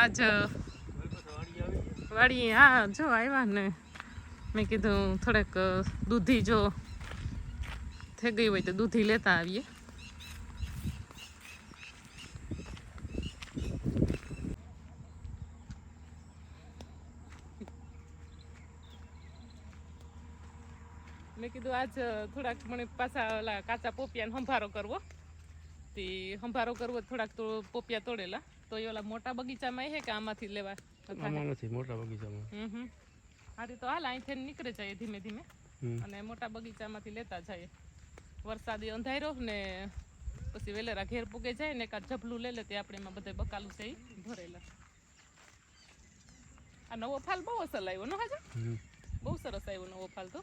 આજ વાડી હા, જો આવ્યા ને. મેં કીધું થોડેક દૂધી જો થઈ ગઈ હોય તો દૂધી લેતા આવીએ. મેં કીધું આજ થોડાક મને પાછા ઓલા કાચા પોપિયાનો સંભારો કરવો. તે સંભારો કરવો થોડાક તો પોપિયા તોડેલા. તો એ ઓલા મોટા બગીચામાં હે કે આમાંથી લેવા આમાં નથી મોટા બગીચામાં. હમ હારી તો હાલ અહીંથી નીકળે જાય ધીમે ધીમે. અને મોટા બગીચામાંથી લેતા જાય. વરસાદી અંધાર્યો ને પછી વેલેરા ઘેર પૂગે જાય ને એકાદ ઝબલું લઈ લે તે આપણે એમાં બધે બકાલું છે ભરેલા. આ નવો ફાલ બહુ અસલ આવ્યો નો હાજર? બહુ સરસ આવ્યો નવો ફાલ તો.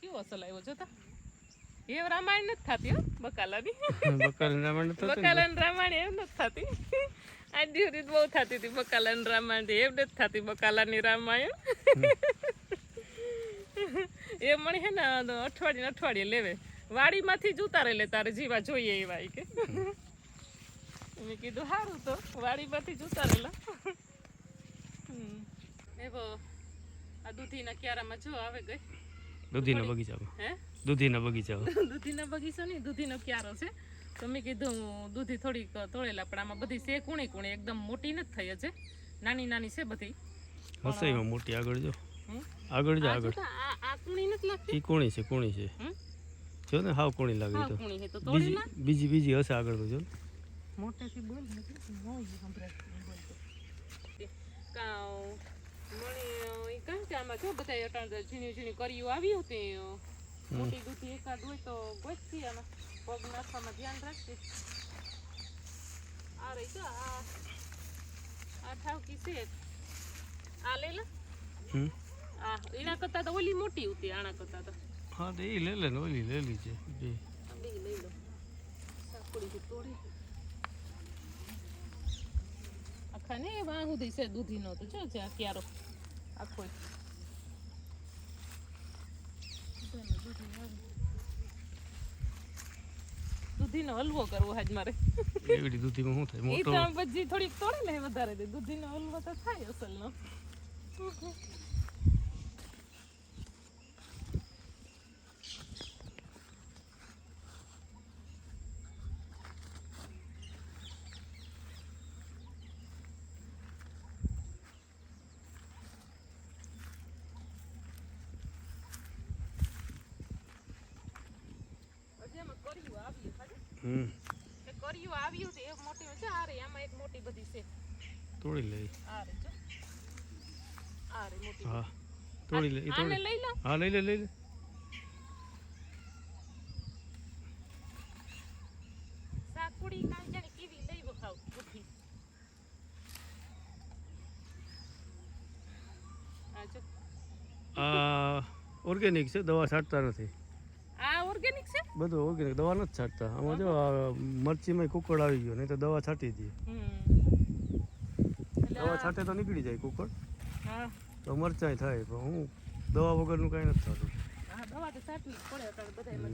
કેવો અસલ આવ્યો જોતા? એ રામાયણ નથી થતી હો બકાલાની. બકાલા રામાયણ. બકાલા રામાયણ એમ નથી થતી. આ દિવસ બહુ થતી હતી બકાલાની રામાયણ એમ નથી થતી બકાલાની રામાયણ. એ મને હે ને અઠવાડિયે અઠવાડિયે લેવે. વાડીમાંથી જ ઉતારે લે તારે જીવા જોઈએ એવા કે. મેં કીધું સારું તો વાડીમાંથી જ ઉતારેલા. એવો આ દૂધીના ક્યારામાં જો આવે ગઈ. દૂધીના બગીચામાં. હે? દૂધીના બગીચો દૂધીનો બગીચો નહીં દૂધીનો ક્યારો છે. તો મેં કીધું દૂધી થોડીક તોળેલા પણ આમાં બધી છે કુણી કુણી એકદમ મોટી નથી થઈ હજે. નાની નાની છે બધી. હશે એમાં મોટી આગળ જો. આગળ જો આગળ. આ કુણી નથી લાગતી? એ કોણી છે કુણી છે. જો ને હાવ કુણી લાગે તો. તો બીજી બીજી બીજી હશે આગળ તો જો. મોટેથી બોલ ને કે મોય સંભળાય એમ બોલતો. તે. કાં કાં આમાં? જો બધા અટાણ ઝીણી ઝીણી કરીઓ આવી હતી મોટી દૂધી એકાદ હોય તો ગોતથી આમાં. પગ નાખવામાં ધ્યાન રાખજે. આ રહી તો આ આ ઠાવકી છે આ લે લે. આ એના કરતાં તો ઓલી મોટી હતી આના કરતાં તો. હા તો એ લે લે ઓલી લેલી છે બે. બે લઈ લો. સાકડી તોડી. આખા ને વાં સુધી છે દૂધીનો તો જો છે આ ક્યારો. આખો દૂધી આવે. દૂધીનો હલવો કરવો આજ મારે. એવડી દૂધીમાં શું થાય? મોટો. તો પછી થોડીક તોડે ને વધારે દે. દૂધીનો હલવો તો થાય અસલનો હજી એમાં કર્યું આવ્યું ખાલી હમ. કર્યું આવ્યું છે એક મોટી છે આ એમાં એક મોટી બધી છે. તોડી લઈ. આ રે જો. આ મોટી હા. તોડી લે તોડી લઈ લો. હા લઈ લે લઈ લે. સાકુડી કાંઈ જાણે કેવી લઈ જો. આ ઓર્ગેનિક છે દવા છાંટતા નથી. બધું ઓર્ગેનિક દવા નથી છાંટતા. આમાં જો મરચીમાં કુકડ આવી ગયો નહીં તો દવા છાંટી દઈએ દવા છાંટે તો નીકળી જાય કુકડ તો મરચાંય થાય પણ હું દવા વગરનું કાંઈ નથી થતું દવા તો પડે ને.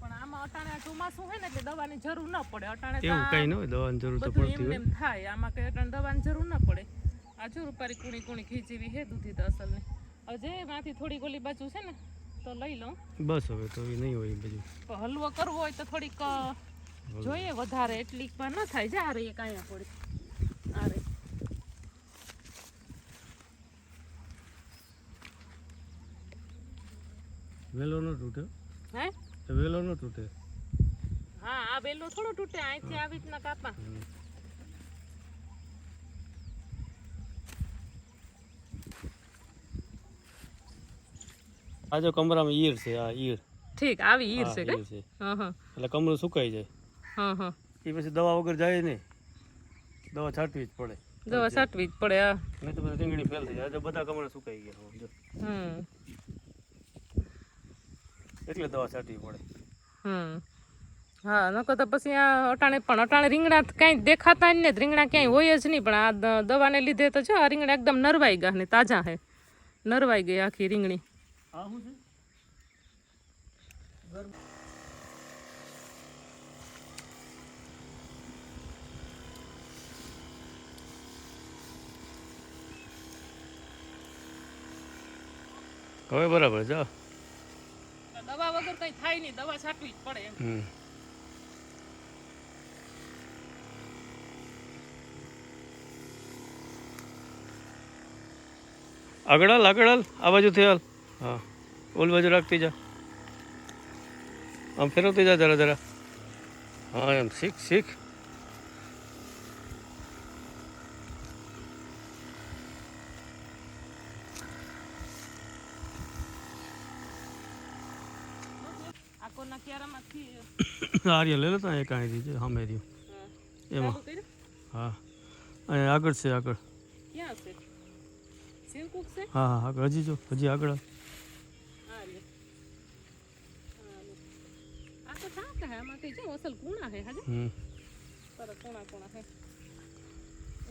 પણ આમાં અટાણે ચોમાસું હોય ને એટલે દવાની જરૂર ન પડે. અટાણે એવું આ ન હોય દવાની જરૂર તો પડતી એમ હોય. થાય. આમાં કઈ અટાણે દવાની જરૂર ન પડે. આ જો રૂપારી કુણી કુણી ખીચેવી હે દૂધી તો અસલની. હવે જે માંથી થોડી ગોલી બાજુ છે ને તો લઈ લઉં બસ હવે તો એ નહીં હોય બધું. હલવો કરવો હોય તો થોડીક જોઈએ વધારે. એટલી પણ ન થાય. જા રે એક અહીંયા થોડીક. આ રે વેલો નો તૂટે. હે? વેલો નો તૂટે. હા આ વેલો થોડો તૂટે. અહીંથી આવી રીતના કાપા. આ જો કમરામાં ઈર છે આ ઈર. ઠીક આવી ઈર છે ઈર કે? હા હા. એટલે કમરું સુકાઈ જાય. હા હા. એ પછી દવા વગર જાય નહીં. દવા છાંટવી જ પડે. દવા છાંટવી જ પડે આ નહીં તો બધા રીંગણી ફેલ થઈ જાય આજે બધા કમરા સુકાઈ ગયા જો હમ. એટલે દવા છાંટવી પડે. હમ. હા નકર તો પછી આ અટાણે પણ અટાણે રીંગણા કાંઈ દેખાતા જ ને રીંગણા ક્યાંય હોય જ નહીં પણ આ દવાને લીધે તો જો આ રીંગણા એકદમ નરવાઈ ગયા ને તાજા હે. નરવાઈ ગઈ આખી રીંગણી. આ શું છે? હવે બરાબર છે દવા વગર કઈ થાય નહીં દવા છાંટવી જ પડે એમ. અગડલ અગડલ આ બાજુ થયેલ હા. ઓલ બાજુ રાખતી જા. આમ ફેરવતી જા જરા જરા. હા એમ શીખ શીખ. આર્ય લઈ લેતા એક અહીંથી છે સામે રહ્યું. એમાં. હા. અહીંયા આગળ છે આગળ. ક્યાં છે? હા હા આગળ હજી જો હજી આગળ હાલ. હા લે. હા લે. આ તો કઈ જો અસલ કુણા હે હાજે. પર કુણા કુણા હે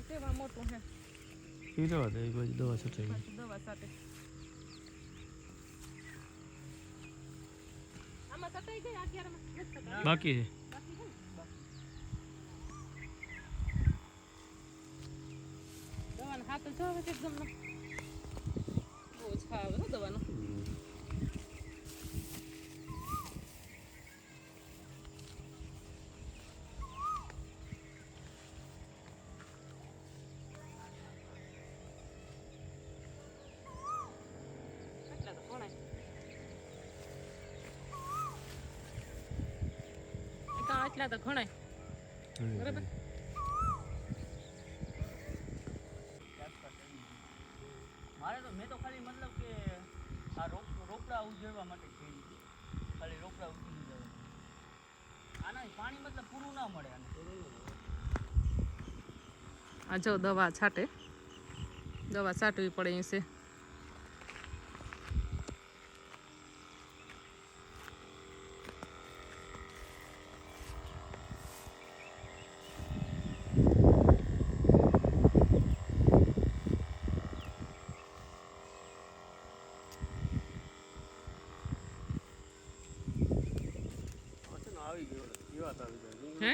કેવા મોટું હે એ રહેવા દે? બાજુ દવા પાછું દવા સાથે આમાં સટાઈ ગઈ સટાઈ. બાકી છે? છે દવાનો હાથ જો આવે એકદમ. બહુ આવે ને દવાનો. એ તો ઘણા બરાબર? મારે તો, મેં તો ખાલી મતલબ કે આ રોકડા ઉજવવા માટે ખાલી રોકડા ઉજવી જવા આના પાણી મતલબ પૂરું ના મળે આને. આ જો દવા છાંટે. દવા છાંટવી પડે અહીં છે હે?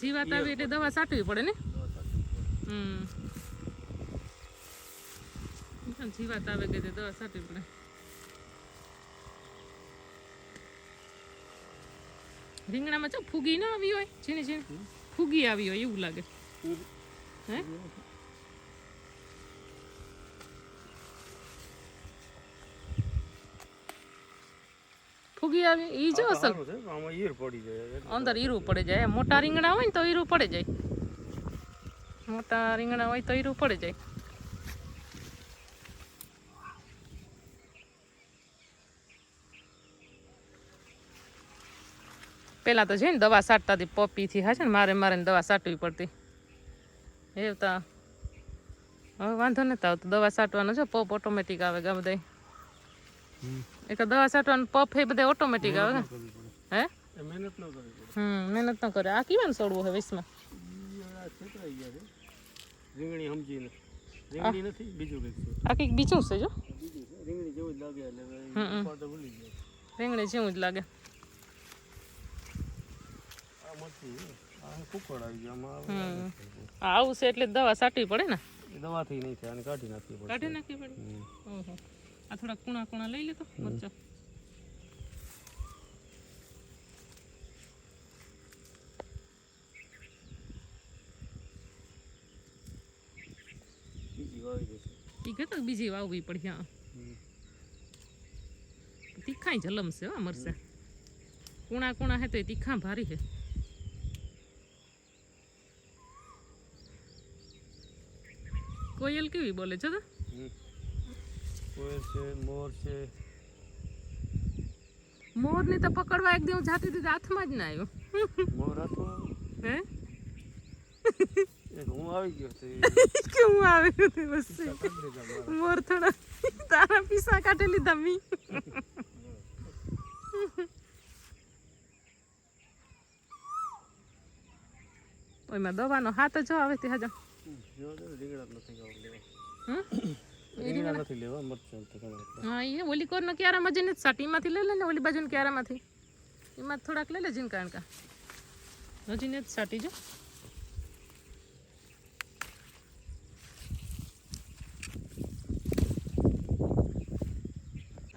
જીવાત આવી એટલે દવા સાટવી પડે ને? જીવાત આવે કે દવા સાટવી પડે? રીંગણામાં ચો ફૂગી ના આવી હોય? ઝીણી ઝીણી? ફૂગી આવી હોય એવું લાગે. હે? ફૂગી આવે એ જો અસલ. આમાં પડી જાય અંદર ઈરું પડે જાય. મોટા રીંગણા હોય ને તો ઈરું પડે જાય. મોટા રીંગણા હોય તો ઈરું પડે જાય. પેલા તો છે ને દવા સાટતા હતી થી હા છે ને મારે મારે દવા સાટવી પડતી. એવતા હવે વાંધો નથી આવતો. દવા સાટવાનો છે પોપ ઓટોમેટિક આવે ગા બધા. એક તો દવા છાંટવાનું પપ એ બધા ઓટોમેટિક આવે ને કરવી પડે હે એ મહેનત ન કરવી પડે હમ મહેનત ન કરે આ કેવાનું છોડવું હવે વિસમાં ઈ આ છેતરાઈ ગયા છે રીંગણી સમજીને રીંગણી નથી બીજું કંઈક છે. આ કંઈક બીજું છે જો? બીજું છે રીંગણી જેવું જ લાગે એટલે હવે હમ, હમ. ઉપાડ તો ભૂલી ગયા રીંગણી જેવું જ લાગે. આ મરચી છે. આ કુકડ આવી ગયો આમાં હમ. આવે આ આવું છે એટલે દવા છાંટવી પડે ને? એ દવાથી નહીં થાય આને કાઢી નાખવી પડે કાઢી નાખવી પડે? હમ. ઓહો. આ થોડા કુણા કુણા લઈ લેતો મરચા બીજી વાવી દેશે. એ કહેતો બીજી વાવવી પડે હા. હમ. તીખાઈ જલમ છે હો મરસા કુણા કુણા હે તો એ તીખા ભારી હે. કોયલ કેવી બોલે છો તો હમ. છે મોર છે. મોરની તો પકડવા એક દી હું જાતી હતી હાથમાં જ ના આવ્યો. મોર હતો? હે? હું આવી ગયો તે મારા. મોર થોડા તારા પીસા કાઢી લીધા મી. ઓયમાં દવાનો હાથ જો આવે તે હજા. ને, રીંગણા નથી હમ? રીંગણા નથી લેવા મરચાં હા એ ઓલી કોરના ક્યારામાં જઈને સાટીમાંથી લઈ લે ને ઓલી બાજુની ક્યારામાંથી. એમાં થોડાક લઈ લેજે કારણ કે હજી ને જ સાટી જો.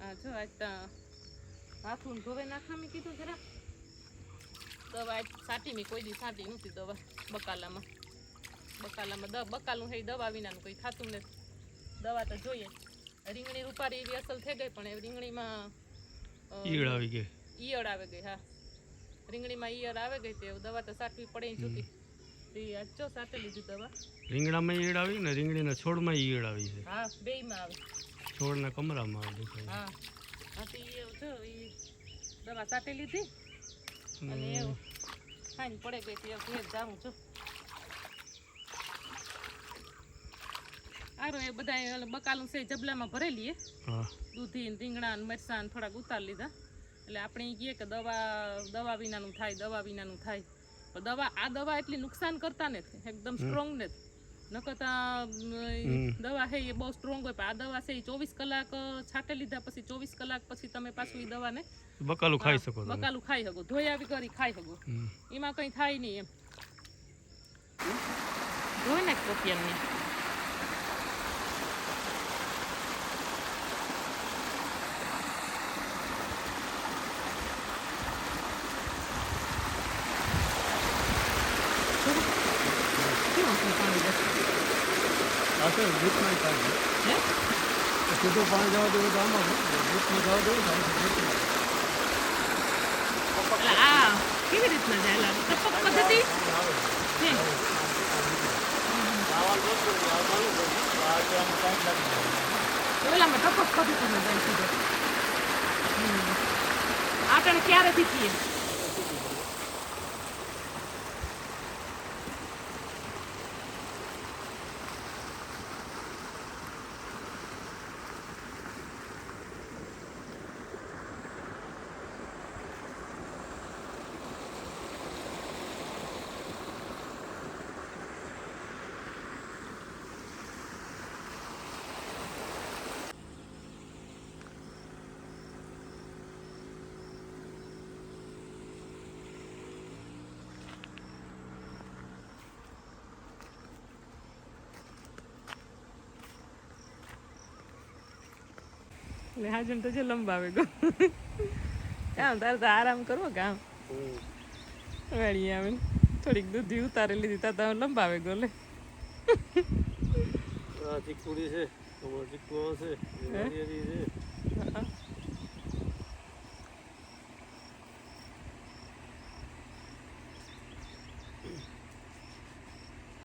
આ જો આજ તો હાથું ધોવે નાખામી કીધું જરા. દવા સાટી મેં કોઈ દી સાટી નથી દવા બકાલામાં. બકાલામાં દવા બકાલું હે દવા વિનાનું કોઈ ખાતું નથી. દવા તો જોઈએ. રીંગણી રૂપારી એવી અસલ થઈ ગઈ પણ એ રીંગણીમાં ઈયળ આવી ગઈ. ઈયળ આવે ગઈ હા. રીંગણીમાં ઈયળ આવે ગઈ તે દવા તો સાટવી પડે ઈ જોતી તે આજ જો સાટે લીધી દવા? રીંગણામાં ઈયળ આવી ને રીંગણીના છોડમાં ઈયળ આવી છે. હા બેયમાં આવે. છોડના કમરામાં આવે હા. હા તો ઈ જો એ દવા સાટે લીધી. અને. એવું. ફાઈન પડે ગઈ તે ઘેર જાઉં છું. આરો એ બધા બકાલું છે જબલામાં ભરેલી દૂધી ને રીંગણા ને મરચાં ને થોડાક ઉતાર લીધા. એટલે આપણે કહીએ કે દવા દવા વિનાનું થાય દવા વિનાનું થાય. પણ દવા આ દવા એટલી નુકસાન કરતા નથી. એકદમ સ્ટ્રોંગ નથી. નકરતા દવા છે એ બહુ સ્ટ્રોંગ હોય પણ આ દવા છે એ ચોવીસ કલાક છાંટે લીધા પછી ચોવીસ કલાક પછી તમે પાછું એ દવાને બકાલું ખાઈ શકો બકાલું ખાઈ શકો. ધોઈ આવી કરી ખાઈ શકો. એમાં કંઈ થાય નહીં એમ. ધોઈ નાખ રૂપિયાની કેવું છે પાણી જશે? આ તો દૂધમાં પાણી હે? સીધું પાણી જવા દેવું તો આમાં દૂધમાં જવા દેવું આ કેવી રીતના જાય? ટપક પદ્ધતિ? છે ઓલામાં ટપક પદ્ધતિમાં જાય સીધો. આટણ ક્યારેથી થઈએ એટલે હાજન તો છે લંબાવે ગો. કામ તારે તો આરામ કરવો કામ વાળી આવે થોડીક દૂધી ઉતારી લીધી તા તમે લંબાવે ગો લે. ચીકુડી છે છે.